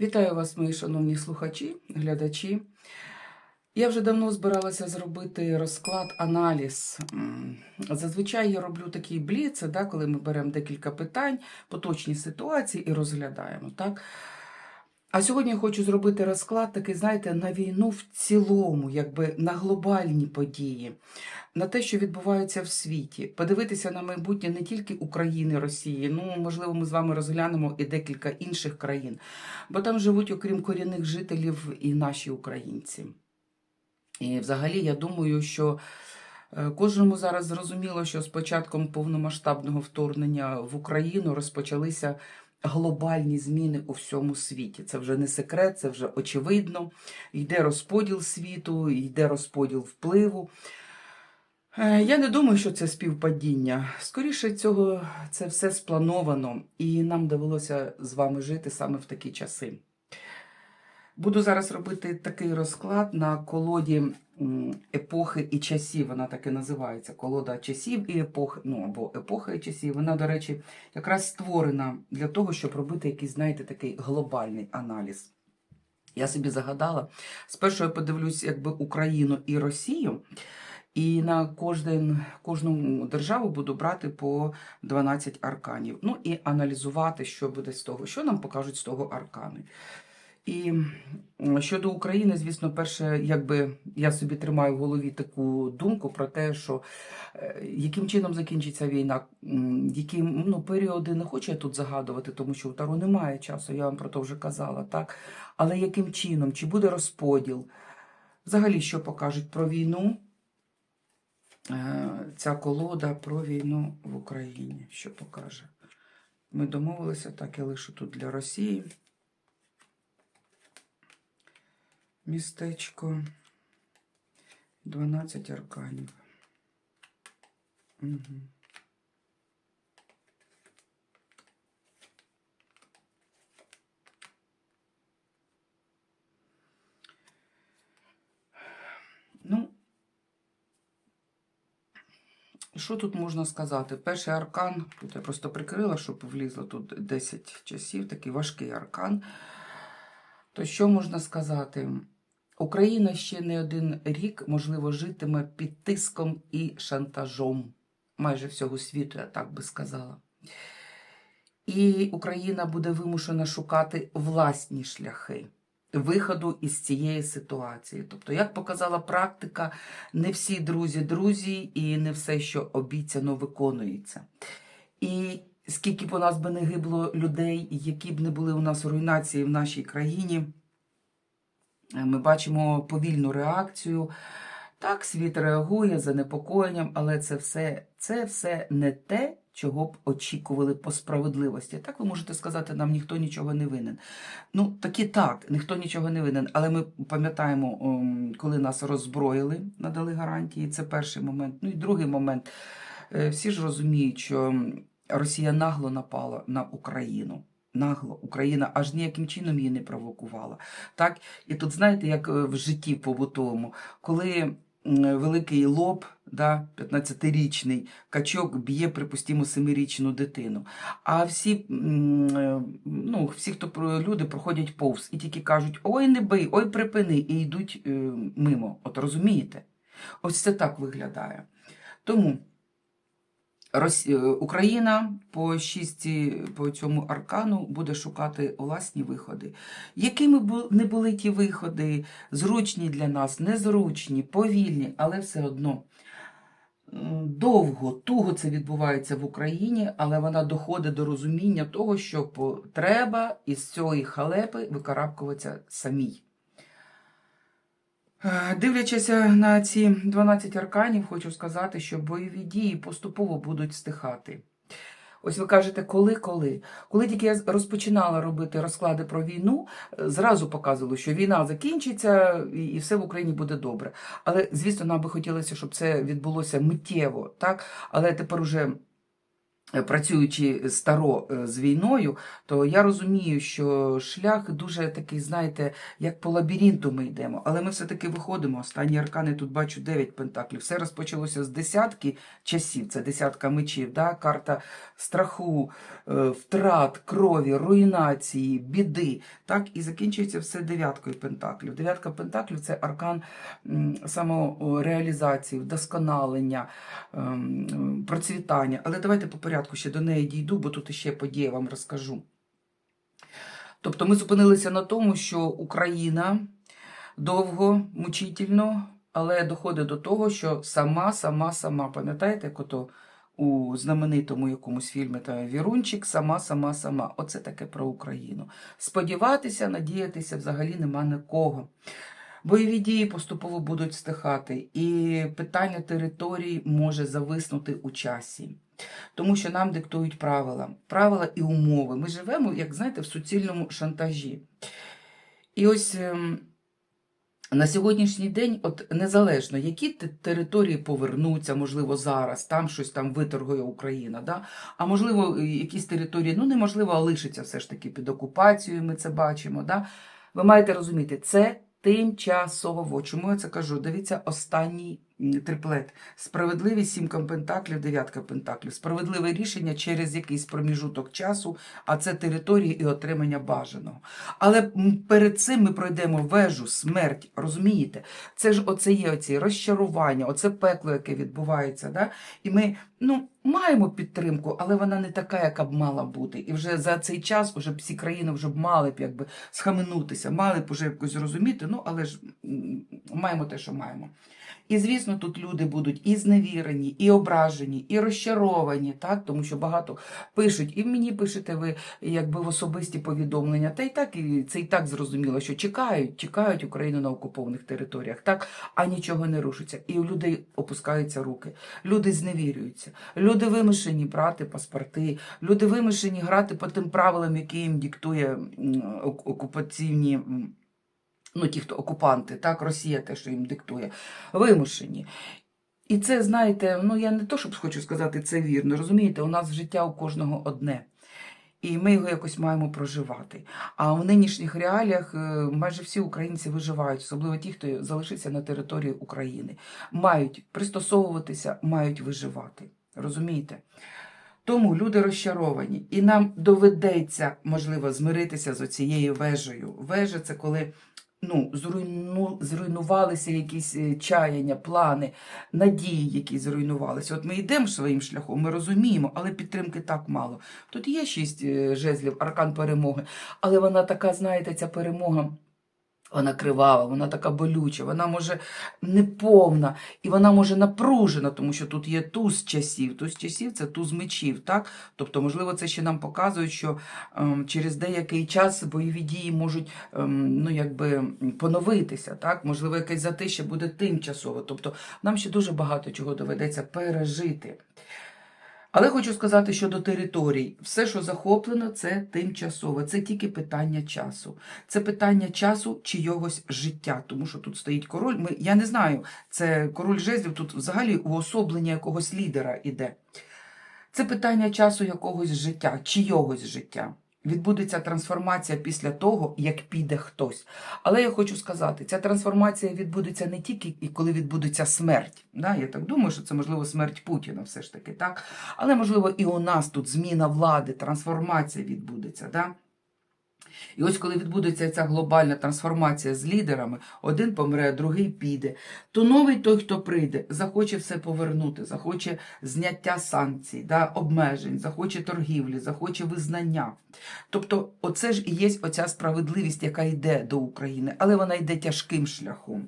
Вітаю вас, мої шановні слухачі, глядачі. Я вже давно збиралася зробити розклад, аналіз. Зазвичай я роблю такі бліци, да, коли ми беремо декілька питань, поточні ситуації і розглядаємо. Так? А сьогодні хочу зробити розклад такий, знаєте, на війну в цілому, якби на глобальні події, на те, що відбувається в світі, подивитися на майбутнє не тільки України, Росії, ну можливо, ми з вами розглянемо і декілька інших країн, бо там живуть, окрім корінних жителів, і наші українці. І взагалі я думаю, що е, кожному зараз зрозуміло, що з початком повномасштабного вторгнення в Україну розпочалися глобальні зміни у всьому світі. Це вже не секрет, це вже очевидно. Йде розподіл світу, йде розподіл впливу. Е, Я не думаю, що це співпадіння. Скоріше цього, це все сплановано, і нам довелося з вами жити саме в такі часи. Буду зараз робити такий розклад на колоді епохи і часів. Вона так і називається. Колода часів і епохи, ну або епоха і часів. Вона, до речі, якраз створена для того, щоб робити якийсь, знаєте, такий глобальний аналіз. Я собі загадала. Спершу я подивлюсь, якби Україну і Росію. І на кожен, кожну державу буду брати по 12 арканів. Ну і аналізувати, що буде з того, що нам покажуть з того аркани. І щодо України, звісно, перше, якби я собі тримаю в голові таку думку про те, що е, яким чином закінчиться війна, які ну, періоди не хочу я тут загадувати, тому що у Таро немає часу, я вам про то вже казала, так? Але яким чином, чи буде розподіл? Взагалі, що покажуть про війну? Е, Ця колода про війну в Україні. Що покаже? Ми домовилися, так я лишу тут для Росії. Містечко. 12 арканів. Угу. Ну, що тут можна сказати? Перший аркан, тут я просто прикрила, щоб влізло тут 10 часів, такий важкий аркан. То що можна сказати? Україна ще не один рік, можливо, житиме під тиском і шантажом майже всього світу, я так би сказала. І Україна буде вимушена шукати власні шляхи виходу із цієї ситуації. Тобто, як показала практика, не всі друзі друзі, і не все, що обіцяно, виконується. І скільки б у нас би не гибло людей, які б не були у нас руйнації в нашій країні, е, ми бачимо повільну реакцію. Так, світ реагує за непокоєнням, але це все, це все не те, чого б очікували по справедливості. Так ви можете сказати, нам ніхто нічого не винен. Ну, таки так, ніхто нічого не винен. Але ми пам'ятаємо, ем, коли нас роззброїли, надали гарантії. Це перший момент. Ну і другий момент. Е, Всі ж розуміють, що Росія нагло напала на Україну. Нагло Україна аж ніяким чином її не провокувала. Так? І тут, знаєте, як е, в житті побутовому, коли великий лоб, да, 15-річний качок б'є, припустимо, 7-річну дитину. А всі, е, ну, всі, хто люди проходять повз і тільки кажуть: ой, не бий, ой, припини, і йдуть е, мимо. От розумієте? Ось це так виглядає. Тому. Рос... е, Україна по шісті по цьому аркану буде шукати власні виходи. Якими не були ті виходи, зручні для нас, незручні, повільні, але все одно довго, туго це відбувається в Україні, але вона доходить до розуміння того, що по- треба із цієї халепи викарабкуватися самій. Е, Дивлячись на ці 12 арканів, хочу сказати, що бойові дії поступово будуть стихати. Ось ви кажете, коли, коли? Тільки я розпочинала робити розклади про війну, е, зразу показувало, що війна закінчиться і все в Україні буде добре. Але, звісно, нам би хотілося, щоб це відбулося миттєво, так? Але тепер уже працюючи старо е, з війною, то я розумію, що шлях дуже такий, знаєте, як по лабіринту ми йдемо. Але ми все-таки виходимо. Останні аркани тут бачу 9 пентаклів. Все розпочалося з десятки часів. Це десятка мечів, да? карта страху, е, втрат, крові, руйнації, біди. Так, і закінчується все дев'яткою пентаклів. Дев'ятка пентаклів це аркан самореалізації, вдосконалення, ем, процвітання. Але давайте по порядку ще до неї дійду, бо тут ще події вам розкажу. Тобто ми зупинилися на тому, що Україна довго, мучительно, але доходить до того, що сама, сама, сама, пам'ятаєте, як ото у знаменитому якомусь фільмі та Вірунчик, сама, сама, сама. Оце таке про Україну. Сподіватися, надіятися взагалі нема на кого. Бойові дії поступово будуть стихати, і питання територій може зависнути у часі. Тому що нам диктують правила, правила і умови. Ми живемо, як знаєте, в суцільному шантажі. І ось ем, на сьогоднішній день, от незалежно, які території повернуться, можливо, зараз, там щось там виторгує Україна, да? а можливо, якісь території, ну неможливо, а лишиться все ж таки під окупацією, ми це бачимо. Да? Ви маєте розуміти, це тимчасово. Чому я це кажу? Дивіться, останній триплет. Справедливість сімка пентаклів, дев'ятка пентаклів. Справедливе рішення через якийсь проміжуток часу, а це території і отримання бажаного. Але перед цим ми пройдемо вежу, смерть, розумієте? Це ж оце є оці розчарування, оце пекло, яке відбувається. Да? І ми ну, маємо підтримку, але вона не така, яка б мала бути. І вже за цей час уже б всі країни вже б мали б якби схаменутися, мали б уже якось зрозуміти, ну але ж маємо те, що маємо. І, звісно, тут люди будуть і зневірені, і ображені, і розчаровані, так? тому що багато пишуть, і мені пишете ви якби в особисті повідомлення. Та й так і це і так зрозуміло, що чекають, чекають Україну на окупованих територіях, так, а нічого не рушиться. І у людей опускаються руки, люди зневірюються, люди вимушені брати паспорти, люди вимушені грати по тим правилам, які їм диктує окупаційні. Ну, ті, хто окупанти, так, Росія те, що їм диктує, вимушені. І це, знаєте, ну я не то, щоб хочу сказати, це вірно. Розумієте, у нас життя у кожного одне. І ми його якось маємо проживати. А в нинішніх реаліях е, майже всі українці виживають, особливо ті, хто залишився на території України. Мають пристосовуватися, мають виживати. Розумієте? Тому люди розчаровані, і нам доведеться, можливо, змиритися з оцією вежею. Вежа це коли ну, зруйну, зруйнувалися якісь е, чаяння, плани, надії, які зруйнувалися. От ми йдемо своїм шляхом, ми розуміємо, але підтримки так мало. Тут є шість е, жезлів, аркан перемоги, але вона така, знаєте, ця перемога. Вона кривава, вона така болюча, вона може неповна, і вона може напружена, тому що тут є туз часів. Туз часів це туз мечів. Так? Тобто, можливо, це ще нам показує, що ем, через деякий час бойові дії можуть ем, ну, якби, поновитися. Так? Можливо, якесь затище буде тимчасово. Тобто, нам ще дуже багато чого доведеться пережити. Але хочу сказати щодо територій. Все, що захоплено, це тимчасово. Це тільки питання часу. Це питання часу чийогось життя. Тому що тут стоїть король. Ми, я не знаю, це король жезлів тут взагалі уособлення якогось лідера іде. Це питання часу якогось життя, чийогось життя. Відбудеться трансформація після того, як піде хтось. Але я хочу сказати, ця трансформація відбудеться не тільки коли відбудеться смерть. Да? Я так думаю, що це можливо смерть Путіна, все ж таки, так? Але можливо і у нас тут зміна влади, трансформація відбудеться. Да? І ось коли відбудеться ця глобальна трансформація з лідерами, один помре, другий піде, то новий той, хто прийде, захоче все повернути, захоче зняття санкцій, да, обмежень, захоче торгівлі, захоче визнання. Тобто, оце ж і є оця справедливість, яка йде до України, але вона йде тяжким шляхом.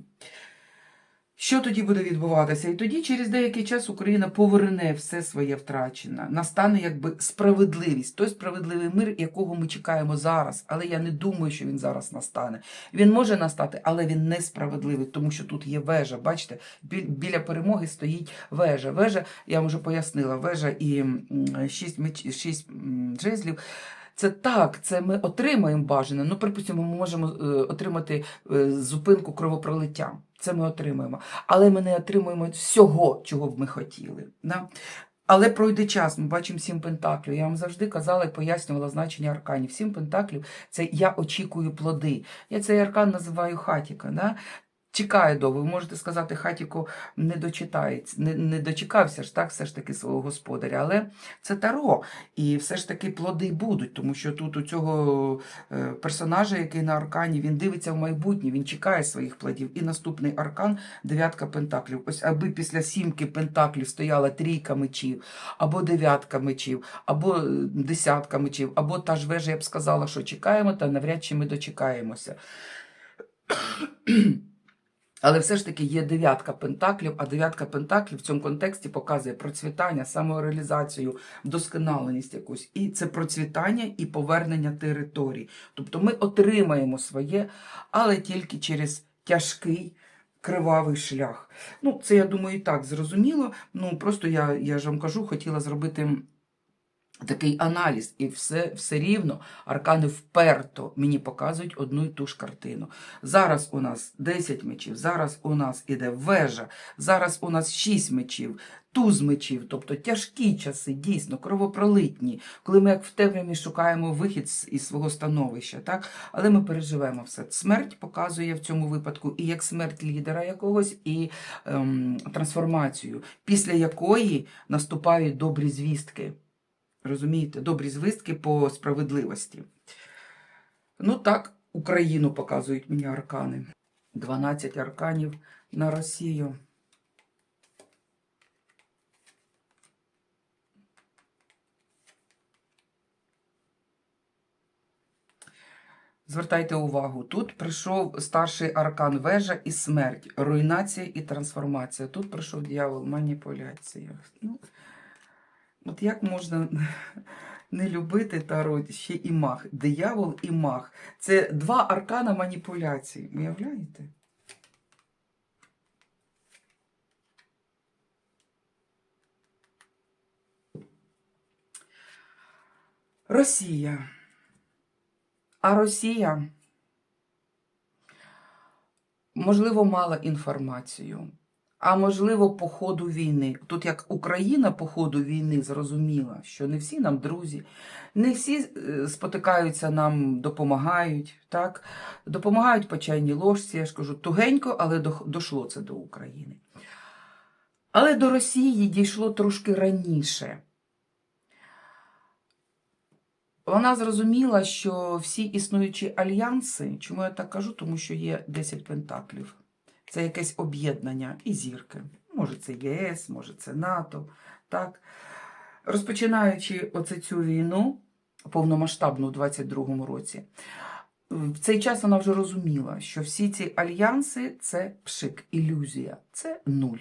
Що тоді буде відбуватися? І тоді через деякий час Україна поверне все своє втрачене. Настане якби справедливість, той справедливий мир, якого ми чекаємо зараз. Але я не думаю, що він зараз настане. Він може настати, але він несправедливий, тому що тут є вежа. Бачите, бі- біля перемоги стоїть вежа. Вежа, я вже пояснила, вежа і шість, меч, шість жезлів. Це так, це ми отримаємо бажане. Ну, припустимо, ми можемо е, отримати е, зупинку кровопролиття. Це ми отримаємо. Але ми не отримуємо всього, чого б ми хотіли. Да? Але пройде час, ми бачимо сім пентаклів. Я вам завжди казала і пояснювала значення арканів. Сім пентаклів це я очікую плоди. Я цей аркан називаю хатіка. Да? Чекає довго. Ви можете сказати, хатіку не дочитається, не, не дочекався ж так, все ж таки свого господаря. Але це таро. І все ж таки плоди будуть, тому що тут у цього е, персонажа, який на аркані, він дивиться в майбутнє, він чекає своїх плодів. І наступний аркан дев'ятка пентаклів. Ось аби після сімки пентаклів стояла трійка мечів, або дев'ятка мечів, або е, десятка мечів, або та ж вежа, я б сказала, що чекаємо, та навряд чи ми дочекаємося. Але все ж таки є дев'ятка пентаклів, а дев'ятка пентаклів в цьому контексті показує процвітання, самореалізацію, вдосконаленість якусь. І це процвітання і повернення територій. Тобто ми отримаємо своє, але тільки через тяжкий. Кривавий шлях. Ну, це я думаю, і так зрозуміло. Ну просто я, я ж вам кажу, хотіла зробити такий аналіз, і все, все рівно аркани вперто мені показують одну і ту ж картину. Зараз у нас 10 мечів, зараз у нас іде вежа, зараз у нас 6 мечів, туз мечів, тобто тяжкі часи, дійсно, кровопролитні, коли ми як в темряві шукаємо вихід із свого становища, так? але ми переживемо все. Смерть показує в цьому випадку і як смерть лідера якогось, і ем, трансформацію, після якої наступають добрі звістки. Розумієте, добрі звістки по справедливості. Ну так, Україну показують мені аркани. 12 арканів на Росію. Звертайте увагу, тут прийшов старший аркан вежа і смерть, руйнація і трансформація. Тут прийшов дьявол, маніпуляція. Ну, От як можна не любити таро ще і маг? Диявол і маг. Це два аркана маніпуляцій. Уявляєте? Росія. А Росія, можливо, мала інформацію. А можливо, по ходу війни. Тут як Україна по ходу війни зрозуміла, що не всі нам друзі, не всі е, спотикаються нам, допомагають. так? Допомагають по чайній ложці, я ж кажу, тугенько, але дошло це до України. Але до Росії дійшло трошки раніше. Вона зрозуміла, що всі існуючі альянси, чому я так кажу, тому що є 10 пентаклів. Це якесь об'єднання і зірки. Може, це ЄС, може, це НАТО. Так? Розпочинаючи оце цю війну повномасштабну у 22-му році, в цей час вона вже розуміла, що всі ці альянси це пшик, ілюзія, це нуль.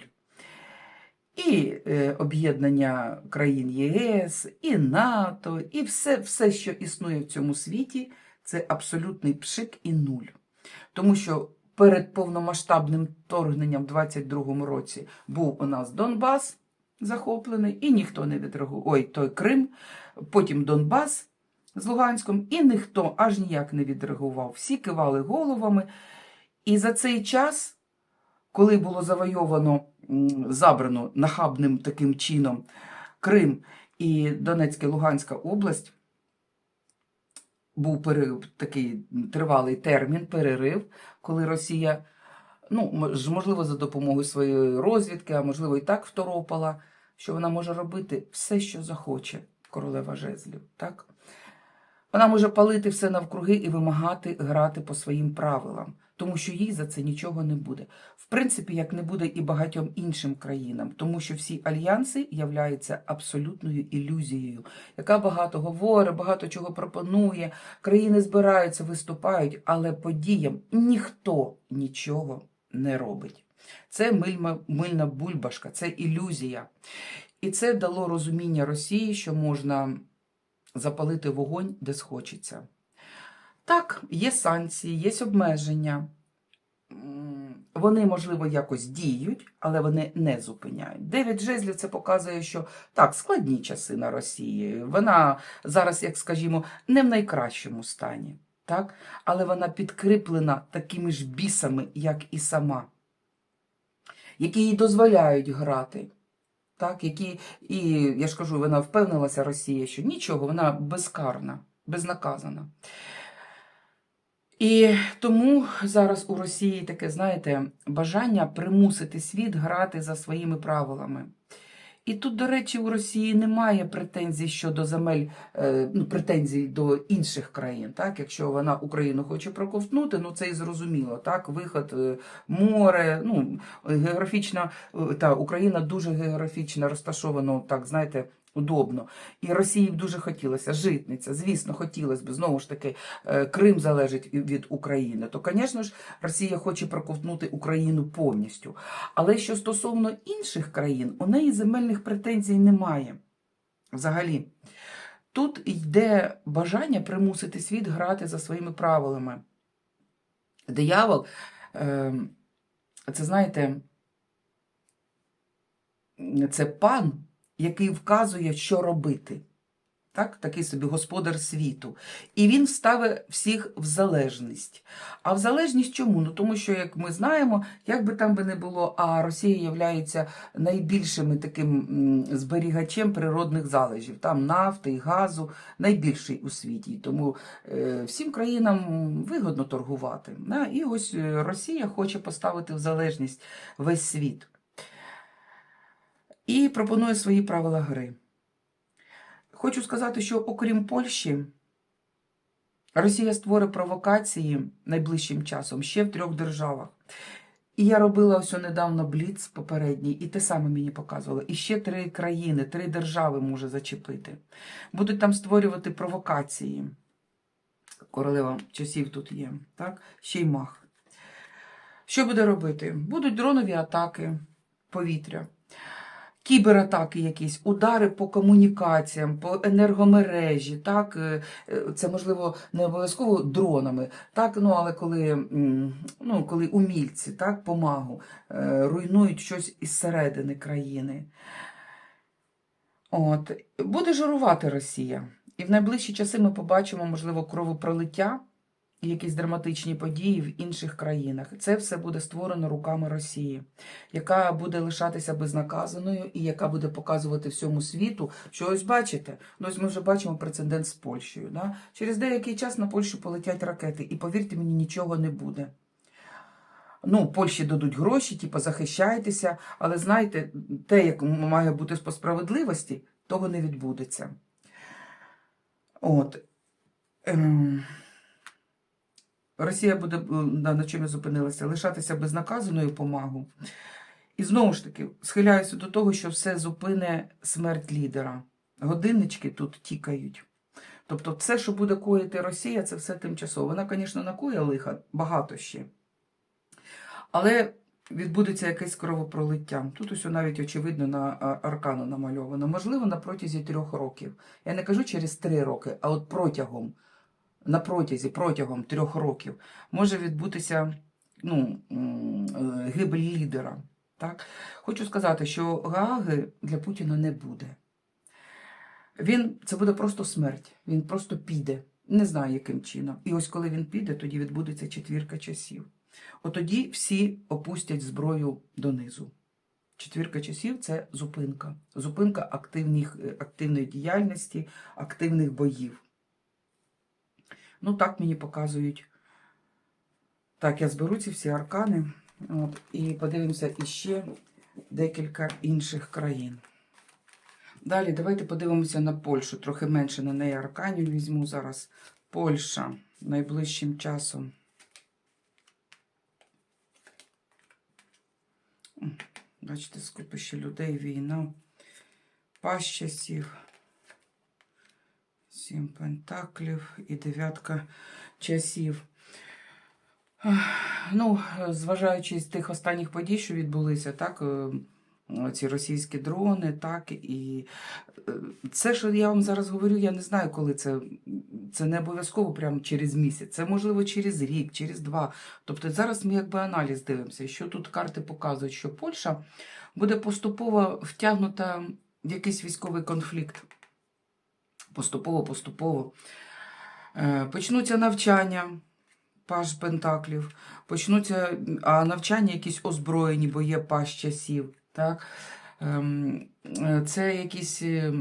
І е, об'єднання країн ЄС, і НАТО, і все, все, що існує в цьому світі, це абсолютний пшик і нуль. Тому що перед повномасштабним вторгненням в 22-му році був у нас Донбас захоплений, і ніхто не відреагував. Ой, той Крим, потім Донбас з Луганськом, і ніхто аж ніяк не відреагував. Всі кивали головами. І за цей час, коли було завойовано, забрано нахабним таким чином Крим і Донецька Луганська область, був перерив, такий тривалий термін, перерив, коли Росія, ну, можливо, за допомогою своєї розвідки, а можливо, і так второпала, що вона може робити все, що захоче, королева жезлів. Так? Вона може палити все навкруги і вимагати грати по своїм правилам, тому що їй за це нічого не буде. В принципі, як не буде і багатьом іншим країнам, тому що всі альянси являються абсолютною ілюзією, яка багато говорить, багато чого пропонує. Країни збираються, виступають, але подіям ніхто нічого не робить. Це мильна, мильна бульбашка, це ілюзія. І це дало розуміння Росії, що можна запалити вогонь, де схочеться. Так, є санкції, є обмеження. Вони, можливо, якось діють, але вони не зупиняють. Дев'ять жезлів це показує, що так, складні часи на Росії. Вона зараз, як скажімо, не в найкращому стані, так? але вона підкріплена такими ж бісами, як і сама, які їй дозволяють грати. так, які, і я ж кажу, вона впевнилася Росія, що нічого, вона безкарна, безнаказана. І тому зараз у Росії таке, знаєте, бажання примусити світ грати за своїми правилами. І тут, до речі, у Росії немає претензій щодо земель, е, ну, претензій до інших країн. Так? Якщо вона Україну хоче проковтнути, ну це і зрозуміло. Так? Виход, е, море, ну, географічна, е, та Україна дуже географічно розташована, так, знаєте, удобно. І Росії б дуже хотілося, житниця, звісно, хотілося б, знову ж таки, е, Крим залежить від України. То, звісно ж, Росія хоче проковтнути Україну повністю. Але що стосовно інших країн, у неї земельних претензій немає. Взагалі. Тут йде бажання примусити світ грати за своїми правилами. Диявол, е, це знаєте, це пан, який вказує, що робити. Так? Такий собі господар світу. І він ставить всіх в залежність. А в залежність чому? Ну тому що, як ми знаємо, як би там би не було, а Росія є найбільшим таким зберігачем природних залежів. Там нафти і газу найбільший у світі. Тому е, всім країнам вигодно торгувати. І ось е, Росія хоче поставити в залежність весь світ. І пропонує свої правила гри. Хочу сказати, що окрім Польщі, Росія створить провокації найближчим часом ще в трьох державах. І я робила ось недавно Бліц попередній, і те саме мені показувало. І ще три країни, три держави може зачепити. Будуть там створювати провокації. Королева часів тут є, так? Ще й мах. Що буде робити? Будуть дронові атаки повітря кібератаки якісь, удари по комунікаціям, по енергомережі, так, е, е, це можливо не обов'язково дронами, так, ну, але коли, ну, коли умільці, так, помагу, е, руйнують щось із середини країни. От. Буде журувати Росія. І в найближчі часи ми побачимо, можливо, кровопролиття якісь драматичні події в інших країнах. Це все буде створено руками Росії, яка буде лишатися безнаказаною і яка буде показувати всьому світу, що ось бачите, ну ось ми вже бачимо прецедент з Польщею. Да? Через деякий час на Польщу полетять ракети, і повірте мені, нічого не буде. Ну, Польщі дадуть гроші, типу, захищайтеся, але знаєте, те, як має бути по справедливості, того не відбудеться. От. Ем... Росія буде, на, на чому я зупинилася, лишатися безнаказаною помагу. І знову ж таки, схиляюся до того, що все зупине смерть лідера. Годиннички тут тікають. Тобто, все, що буде коїти Росія, це все тимчасово. Вона, звісно, накоє лиха, багато ще. Але відбудеться якесь кровопролиття. Тут ось навіть очевидно на аркану намальовано. Можливо, на протязі трьох років. Я не кажу через три роки, а от протягом на протязі протягом трьох років може відбутися ну, гибель лідера. Так? Хочу сказати, що Гааги для Путіна не буде. Він, Це буде просто смерть. Він просто піде. Не знаю, яким чином. І ось коли він піде, тоді відбудеться четвірка часів. От тоді всі опустять зброю донизу. Четвірка часів це зупинка. Зупинка активних, активної діяльності, активних боїв. Ну, так мені показують. Так, я зберу ці всі аркани. От, І подивимося іще декілька інших країн. Далі давайте подивимося на Польщу. Трохи менше на неї арканів візьму зараз. Польща найближчим часом. Бачите, скупище людей, війна, пас часів. Сім пентаклів і дев'ятка часів. Ну, зважаючи з тих останніх подій, що відбулися, так, ці російські дрони, так, і це, що я вам зараз говорю, я не знаю, коли це. Це не обов'язково прямо через місяць, це можливо через рік, через два. Тобто зараз ми якби аналіз дивимося, що тут карти показують, що Польща буде поступово втягнута в якийсь військовий конфлікт поступово-поступово. Почнуться навчання, паш Пентаклів, почнуться а навчання якісь озброєні, бо є паш часів. Так? Е, Це якісь е,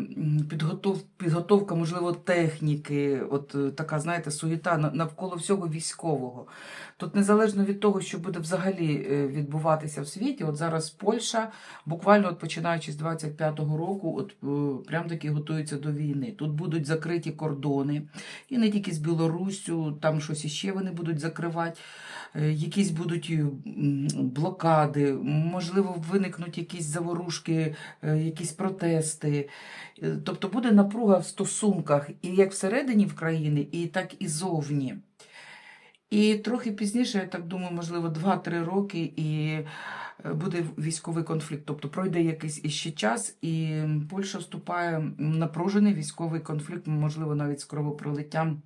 підготов, підготовка, можливо, техніки, от е, така, знаєте, суєта навколо всього військового. Тут незалежно від того, що буде взагалі е, відбуватися в світі, от зараз Польща, буквально от починаючи з 25-го року, от е, прям таки готується до війни. Тут будуть закриті кордони, і не тільки з Білоруссю, там щось іще вони будуть закривати. Е, Якісь будуть е, блокади, можливо, виникнуть якісь заворушки, е, якісь протести. Е, Тобто буде напруга в стосунках і як всередині в країні, і так і зовні. І трохи пізніше, я так думаю, можливо, 2-3 роки, і е, буде військовий конфлікт. Тобто пройде якийсь іще час, і Польща вступає в напружений військовий конфлікт, можливо, навіть з кровопролиттям.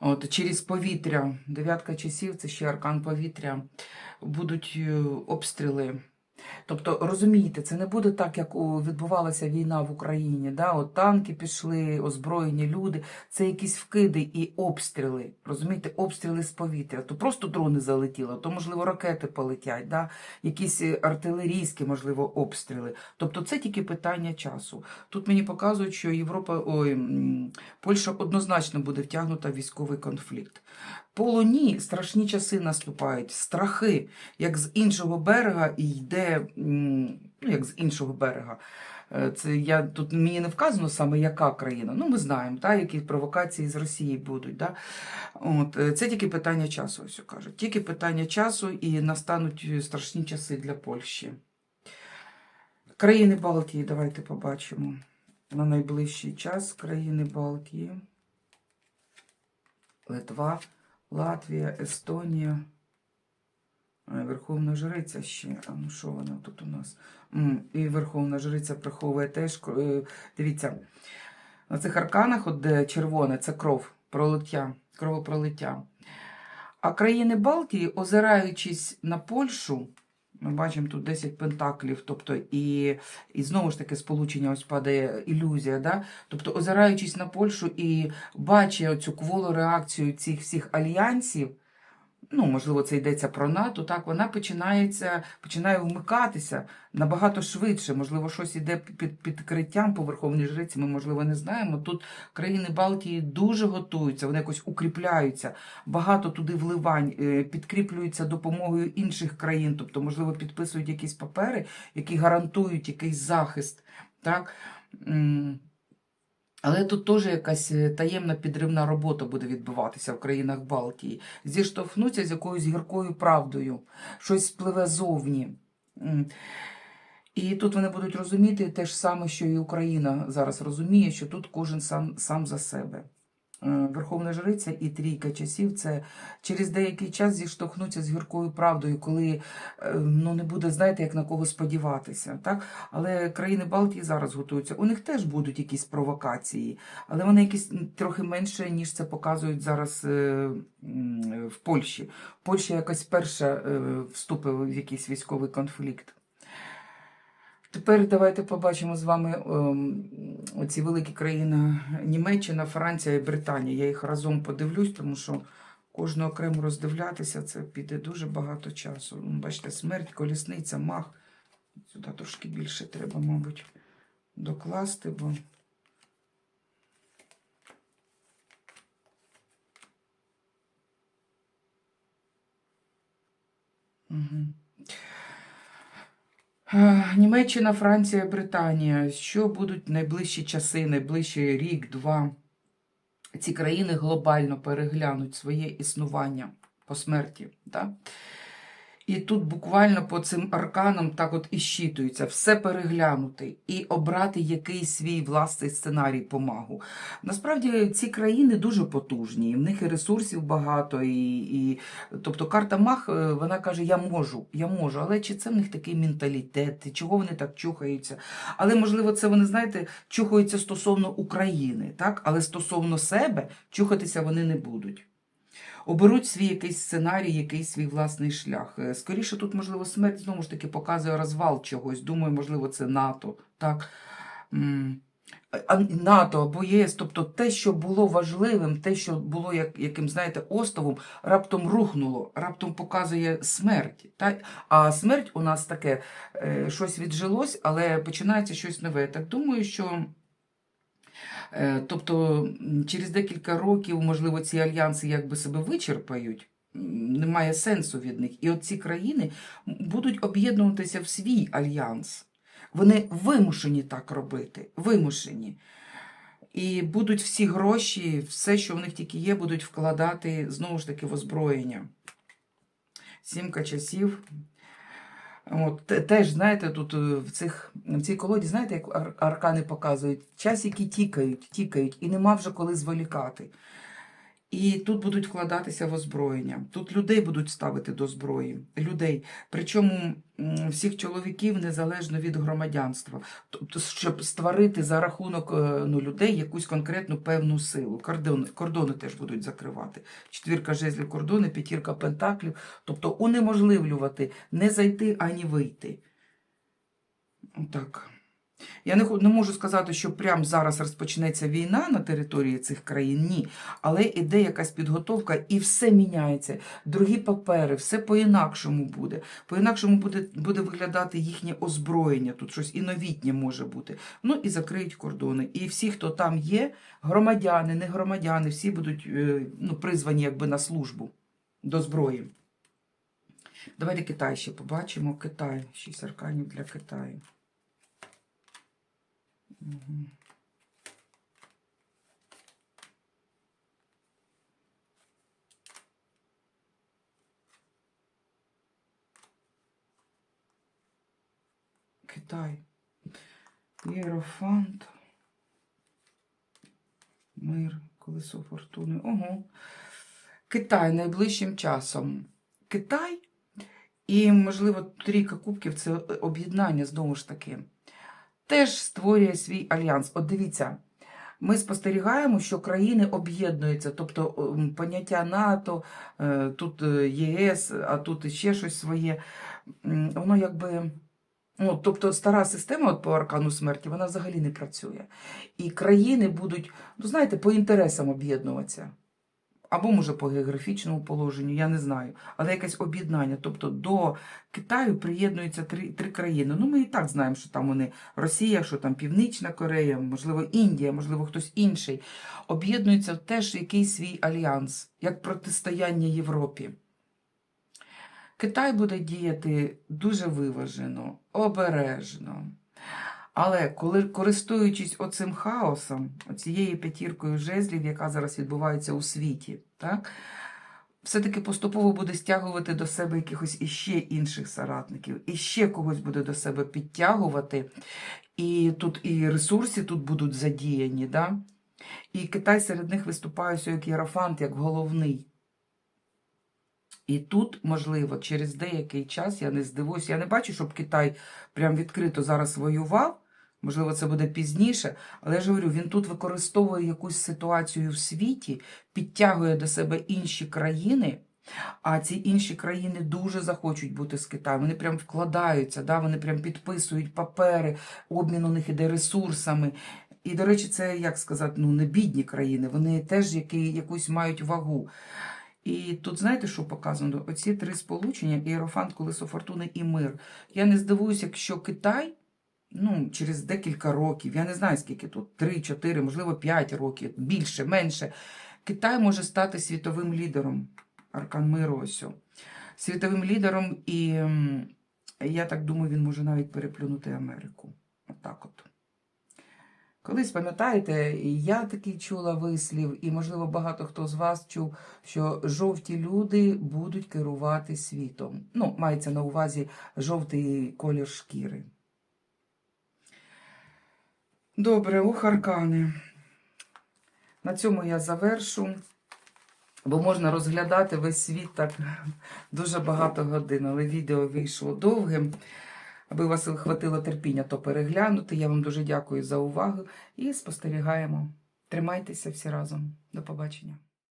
От, через повітря, дев'ятка часів, це ще аркан повітря, будуть е, обстріли. Тобто, розумієте, це не буде так, як відбувалася війна в Україні. Да? От танки пішли, озброєні люди. Це якісь вкиди і обстріли. Розумієте, обстріли з повітря. То просто дрони залетіли, то, можливо, ракети полетять, да? якісь е, артилерійські, можливо, обстріли. Тобто це тільки питання часу. Тут мені показують, що Європа, ой, Польща однозначно буде втягнута в військовий конфлікт. По луні страшні часи наступають, страхи, як з іншого берега і йде, ну як з іншого берега. Е, Це я тут мені не вказано саме яка країна. Ну, ми знаємо, та, які провокації з Росії будуть. Да? От, е, це тільки питання часу, ось кажуть. Тільки питання часу і настануть страшні часи для Польщі. Країни Балтії, давайте побачимо. На найближчий час країни Балтії. Литва, Латвія, Естонія. Верховна Жриця ще. А ну що вона тут у нас? І Верховна Жриця приховує теж. е, Дивіться, на цих арканах, от де червоне, це кров, пролиття, кровопролиття. А країни Балтії, озираючись на Польщу, ми бачимо тут 10 пентаклів, тобто і, і знову ж таки сполучення ось падає ілюзія. Да? Тобто, озираючись на Польщу і бачить цю кволу реакцію цих всіх альянсів, ну, можливо, це йдеться про НАТО, так, вона починається, починає вмикатися набагато швидше. Можливо, щось іде під підкриттям по Верховній Жриці, ми, можливо, не знаємо. Тут країни Балтії дуже готуються, вони якось укріпляються, багато туди вливань, е, підкріплюються допомогою інших країн, тобто, можливо, підписують якісь папери, які гарантують якийсь захист. Так? Але тут теж якась е, таємна підривна робота буде відбуватися в країнах Балтії. Зіштовхнуться з якоюсь гіркою правдою, щось спливе зовні. І тут вони будуть розуміти те ж саме, що і Україна зараз розуміє, що тут кожен сам, сам за себе. Е, Верховна Жриця і трійка часів це через деякий час зіштовхнуться з гіркою правдою, коли е, ну, не буде, знаєте, як на кого сподіватися. Так? Але країни Балтії зараз готуються. У них теж будуть якісь провокації, але вони якісь трохи менше, ніж це показують зараз е, в Польщі. Польща якась перша вступила в якийсь військовий конфлікт. Тепер давайте побачимо з вами ем, оці великі країни Німеччина, Франція і Британія. Я їх разом подивлюсь, тому що кожну окремо роздивлятися це піде дуже багато часу. Ну, Бачите, смерть, колісниця, мах. Сюди трошки більше треба, мабуть, докласти, бо. Угу. Німеччина, Франція, Британія. Що будуть найближчі часи, найближчий рік, два? Ці країни глобально переглянуть своє існування по смерті. Да? І тут буквально по цим арканам так от і щитується, все переглянути і обрати якийсь свій власний сценарій помагу. Насправді ці країни дуже потужні, в них і ресурсів багато, і, і тобто карта Мах, е, вона каже: Я можу, я можу. Але чи це в них такий менталітет, чого вони так чухаються? Але можливо, це вони знаєте, чухаються стосовно України, так? Але стосовно себе чухатися вони не будуть. Оберуть свій якийсь сценарій, якийсь свій власний шлях. Е, Скоріше тут, можливо, смерть знову ж таки показує розвал чогось. Думаю, можливо, це НАТО. Так? НАТО або ЄС, тобто те, що було важливим, те, що було як, яким, знаєте, островом, раптом рухнуло, раптом показує смерть. Та? А смерть у нас таке, е, щось віджилось, але починається щось нове. Так думаю, що. Е, Тобто через декілька років, можливо, ці альянси якби себе вичерпають, немає сенсу від них. І от ці країни будуть об'єднуватися в свій альянс. Вони вимушені так робити, вимушені. І будуть всі гроші, все, що в них тільки є, будуть вкладати знову ж таки в озброєння. Сімка часів. От, теж, знаєте, тут е, в, цих, в цій колоді, знаєте, як ар- аркани показують, часики тікають, тікають, і нема вже коли зволікати. І тут будуть вкладатися в озброєння. Тут людей будуть ставити до зброї. Людей. Причому всіх чоловіків незалежно від громадянства. Тобто, щоб створити за рахунок е, ну, людей якусь конкретну певну силу. Кордони, кордони теж будуть закривати. Четвірка жезлів кордони, п'ятірка пентаклів. Тобто унеможливлювати не зайти, ані вийти. Так. Я не, не можу сказати, що прямо зараз розпочнеться війна на території цих країн, ні. Але іде якась підготовка і все міняється. Другі папери, все по-інакшому буде. По-інакшому буде, буде виглядати їхнє озброєння, тут щось і новітнє може бути. Ну і закриють кордони. І всі, хто там є, громадяни, не громадяни, всі будуть е, ну, призвані якби на службу до зброї. Давайте Китай ще побачимо. Китай. Шість арканів для Китаю. Китай. Єрофант. Мир, колесо фортуни. Ого. Китай найближчим часом. Китай і, можливо, трійка кубків це об'єднання знову ж таки. Теж створює свій альянс. От дивіться, ми спостерігаємо, що країни об'єднуються, тобто ем, поняття НАТО, е, тут е, ЄС, а тут ще щось своє. Воно якби. Ну, тобто стара система от по аркану смерті, вона взагалі не працює. І країни будуть, ну знаєте, по інтересам об'єднуватися. Або, може, по географічному положенню, я не знаю. Але якесь об'єднання. Тобто до Китаю приєднуються три, три країни. Ну, ми і так знаємо, що там вони Росія, що там Північна Корея, можливо, Індія, можливо, хтось інший. Об'єднуються теж якийсь свій альянс, як протистояння Європі. Китай буде діяти дуже виважено, обережно. Але коли користуючись оцим хаосом, цією п'ятіркою жезлів, яка зараз відбувається у світі, так, все-таки поступово буде стягувати до себе якихось іще інших соратників, і ще когось буде до себе підтягувати. І тут і ресурси тут будуть задіяні. Да? І Китай серед них виступає як єрофант, як головний. І тут, можливо, через деякий час, я не здивуюся, я не бачу, щоб Китай прям відкрито зараз воював. Можливо, це буде пізніше, але я ж говорю, він тут використовує якусь ситуацію в світі, підтягує до себе інші країни, а ці інші країни дуже захочуть бути з Китаєм. Вони прям вкладаються, да? вони прям підписують папери, обмін у них іде ресурсами. І, до речі, це, як сказати, ну, не бідні країни, вони теж які, якусь мають вагу. І тут знаєте, що показано? Оці три сполучення: Іерофант, Колесо Фортуни і мир. Я не здивуюся, якщо Китай ну, через декілька років, я не знаю скільки тут, 3, 4, можливо, 5 років, більше, менше, Китай може стати світовим лідером. Аркан миру ось. Світовим лідером, і я так думаю, він може навіть переплюнути Америку. Отак от. Колись пам'ятаєте, я такий чула вислів, і, можливо, багато хто з вас чув, що жовті люди будуть керувати світом. Ну, мається на увазі жовтий колір шкіри. Добре, ух, аркани. На цьому я завершу, бо можна розглядати весь світ так дуже багато годин, але відео вийшло довгим. Аби у вас хватило терпіння, то переглянути. Я вам дуже дякую за увагу і спостерігаємо. Тримайтеся всі разом. До побачення.